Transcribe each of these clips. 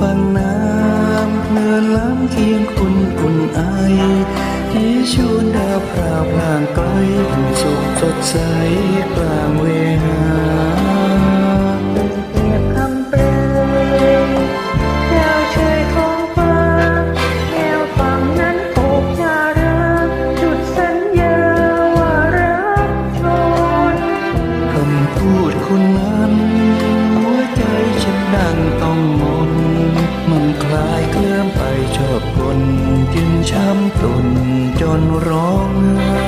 ฝั่งน้ำเนินล้ำเคียงคุณอุ่นไอที่ชูดาวพราวพลางก้อยเป็สุขสดใสกลางเวหาเปรียบคำเปรยดาวเชยทองฟ้าแนวฝั่งนั้นโอบจารึจุดสัญญาว่ารักทนคำพูดคุณนั้น นร้องไห้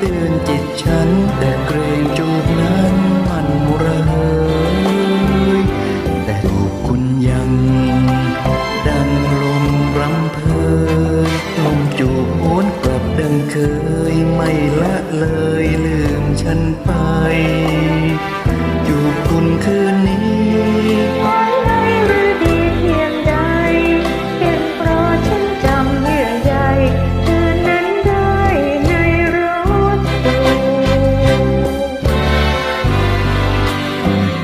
ตือนจิตฉัน แต่เกรงจูบนั้นมันระเหยแต่ถูกคุณยัง ดังลมรำเพยลมจูบโหนกลับดังเคยไม่ละเลยลืมฉันไป จูบคุณคืนนี้ Bye.